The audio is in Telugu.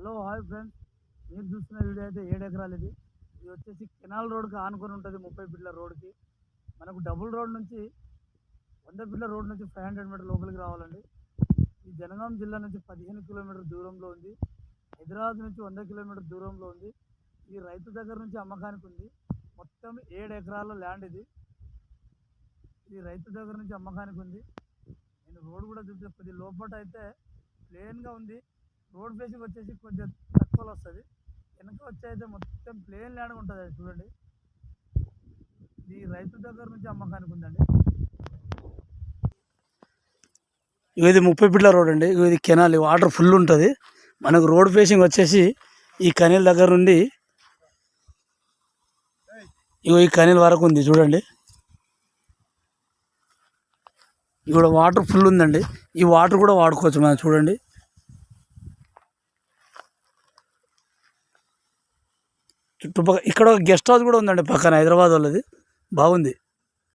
Hello hi friends. మీరు చూస్తున్న వీడియో అయితే ఏడు ఎకరాలు ఇది. ఇది వచ్చేసి కెనాల్ రోడ్కి ఆనుకొని ఉంటుంది ముప్పై ఫీట్ల రోడ్కి మనకు డబుల్ రోడ్ నుంచి వంద ఫీట్ల రోడ్ నుంచి ఫైవ్ హండ్రెడ్ మీటర్ లోపలికి రావాలండి. ఈ జనగాం జిల్లా నుంచి పదిహేను కిలోమీటర్ దూరంలో ఉంది. హైదరాబాద్ నుంచి వంద కిలోమీటర్ దూరంలో ఉంది. ఈ రైతు దగ్గర నుంచి అమ్మకానికి ఉంది. మొత్తం ఏడు ఎకరాల ల్యాండ్ ఇది. ఇది రైతు దగ్గర నుంచి అమ్మకానికి ఉంది. నేను రోడ్ కూడా చూపిస్తే. కొద్ది లోపల అయితే ప్లేన్గా ఉంది. రోడ్ ఫేసింగ్ వచ్చేసి కొంచెం తక్కువలో వస్తుంది. వెనక వచ్చి అయితే మొత్తం ప్లేన్ ల్యాండ్ ఉంటుంది అది చూడండి. ఇది రైతు దగ్గర నుంచి అమ్మకానికి ఉందండి. ఇది ముప్పై పిట్ల రోడ్ అండి. ఇది కెనాల్ వాటర్ ఫుల్ ఉంటుంది. మనకు రోడ్ ఫేసింగ్ వచ్చేసి ఈ కనీల దగ్గర నుండి ఇగో ఈ కనీల వరకు ఉంది చూడండి. ఇక్కడ వాటర్ ఫుల్ ఉందండి. ఈ వాటర్ కూడా వాడుకోవచ్చు మనం చూడండి. చుట్టుపక్కల ఇక్కడ ఒక గెస్ట్ హౌస్ కూడా ఉందండి పక్కన హైదరాబాద్ వాళ్ళది. బాగుంది.